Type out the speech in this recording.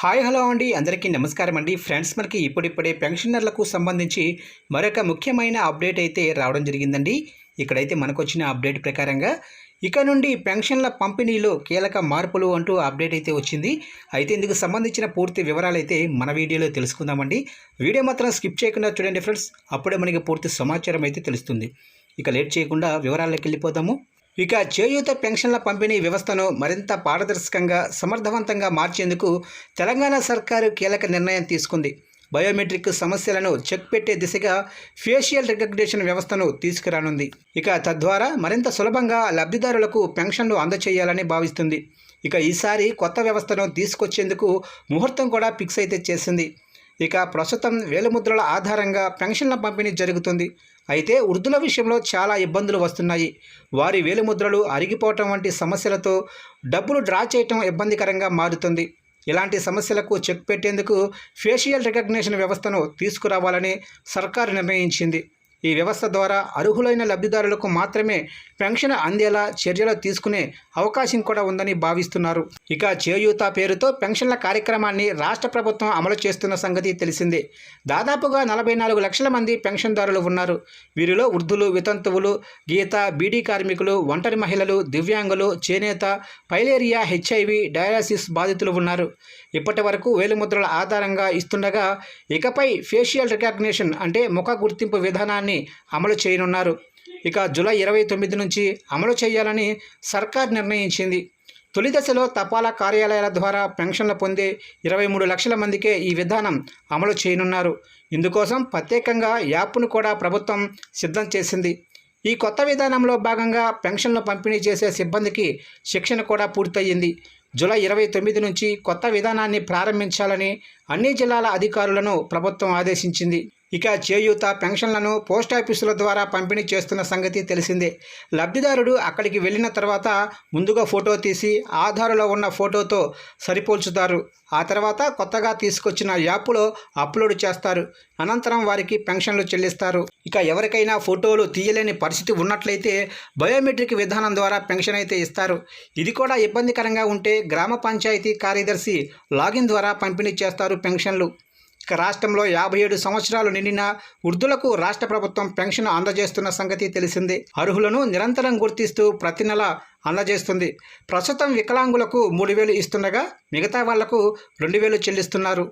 Hi hello అండి. అందరికీ నమస్కారం అండి. ఫ్రెండ్స్ మనకి ఇప్పుడిప్పుడే పెన్షనర్లకు సంబంధించి మరొక ముఖ్యమైన అప్డేట్ అయితే రావడం జరిగిందండి. ఇక్కడైతే మనకు వచ్చిన అప్డేట్ ప్రకారంగా ఇక నుండి పెన్షన్ల పంపిణీలో కీలక మార్పులు అంటూ అప్డేట్ అయితే వచ్చింది. అయితే ఇందుకు సంబంధించిన పూర్తి వివరాలు అయితే మన వీడియోలో తెలుసుకుందామండి. వీడియో మాత్రం స్కిప్ చేయకుండా చూడండి ఫ్రెండ్స్. అప్పుడే మనకి పూర్తి సమాచారం అయితే తెలుస్తుంది. ఇక లేట్ చేయకుండా వివరాల్లోకి వెళ్ళిపోతాము ఇక చేయూత పెన్షన్ల పంపిణీ వ్యవస్థను మరింత పారదర్శకంగా సమర్థవంతంగా మార్చేందుకు తెలంగాణ సర్కారు కీలక నిర్ణయం తీసుకుంది. బయోమెట్రిక్ సమస్యలను చెక్ పెట్టే దిశగా ఫేషియల్ రికగ్నిషన్ వ్యవస్థను తీసుకురానుంది. ఇక తద్వారా మరింత సులభంగా లబ్ధిదారులకు పెన్షన్లు అందచేయాలని భావిస్తుంది. ఇక ఈసారి కొత్త వ్యవస్థను తీసుకొచ్చేందుకు ముహూర్తం కూడా ఫిక్స్ అయితే చేసింది. ఇక ప్రస్తుతం వేలిముద్రల ఆధారంగా పెన్షన్ల పంపిణీ జరుగుతుంది. అయితే వృద్ధుల విషయంలో చాలా ఇబ్బందులు వస్తున్నాయి. వారి వేలిముద్రలు అరిగిపోవటం వంటి సమస్యలతో డబ్బులు డ్రా చేయటం ఇబ్బందికరంగా మారుతుంది. ఇలాంటి సమస్యలకు చెక్ పెట్టేందుకు ఫేషియల్ రికగ్నిషన్ వ్యవస్థను తీసుకురావాలని సర్కారు నిర్ణయించింది. ఈ వ్యవస్థ ద్వారా అర్హులైన లబ్ధిదారులకు మాత్రమే పెన్షన్ అందేలా చర్యలు తీసుకునే అవకాశం కూడా ఉందని భావిస్తున్నారు. ఇక చేయూత పేరుతో పెన్షన్ల కార్యక్రమాన్ని రాష్ట్ర ప్రభుత్వం అమలు చేస్తున్న సంగతి తెలిసిందే. దాదాపుగా నలభై నాలుగు లక్షల మంది పెన్షన్దారులు ఉన్నారు. వీరిలో వృద్ధులు వితంతువులు గీత బీడీ కార్మికులు ఒంటరి మహిళలు దివ్యాంగులు చేనేత పైలేరియా హెచ్ఐవి డయాలసిస్ బాధితులు ఉన్నారు. ఇప్పటి వరకు వేలిముద్రల ఆధారంగా ఇస్తుండగా ఇకపై ఫేషియల్ రికగ్నిషన్ అంటే ముఖ గుర్తింపు విధానాన్ని విధానాన్ని అమలు చేయనున్నారు. ఇక జూలై ఇరవై తొమ్మిది నుంచి అమలు చేయాలని సర్కార్ నిర్ణయించింది. తొలి దశలో తపాలా కార్యాలయాల ద్వారా పెన్షన్లు పొందే ఇరవై మూడు లక్షల మందికే ఈ విధానం అమలు చేయనున్నారు. ఇందుకోసం ప్రత్యేకంగా యాప్ను కూడా ప్రభుత్వం సిద్ధం చేసింది. ఈ కొత్త విధానంలో భాగంగా పెన్షన్లు పంపిణీ చేసే సిబ్బందికి శిక్షణ కూడా పూర్తయింది. జూలై ఇరవై తొమ్మిది నుంచి కొత్త విధానాన్ని ప్రారంభించాలని అన్ని జిల్లాల అధికారులను ప్రభుత్వం ఆదేశించింది. ఇక చేయూత పెన్షన్లను పోస్టాఫీసుల ద్వారా పంపిణీ చేస్తున్న సంగతి తెలిసిందే. లబ్ధిదారుడు అక్కడికి వెళ్ళిన తర్వాత ముందుగా ఫోటో తీసి ఆధారులో ఉన్న ఫోటోతో సరిపోల్చుతారు. ఆ తర్వాత కొత్తగా తీసుకొచ్చిన యాప్లో అప్లోడ్ చేస్తారు. అనంతరం వారికి పెన్షన్లు చెల్లిస్తారు. ఇక ఎవరికైనా ఫోటోలు తీయలేని పరిస్థితి ఉన్నట్లయితే బయోమెట్రిక్ విధానం ద్వారా పెన్షన్ అయితే ఇస్తారు. ఇది కూడా ఇబ్బందికరంగా ఉంటే గ్రామ పంచాయతీ కార్యదర్శి లాగిన్ ద్వారా పంపిణీ చేస్తారు పెన్షన్లు. ఇక రాష్ట్రంలో యాభై ఏడు సంవత్సరాలు నిండిన వృద్ధులకు రాష్ట్ర ప్రభుత్వం పెన్షన్ అందజేస్తున్న సంగతి తెలిసిందే. అర్హులను నిరంతరం గుర్తిస్తూ ప్రతి నెల అందజేస్తుంది. ప్రస్తుతం వికలాంగులకు మూడు వేలు ఇస్తుండగా మిగతా వాళ్ళకు రెండు వేలు చెల్లిస్తున్నారు.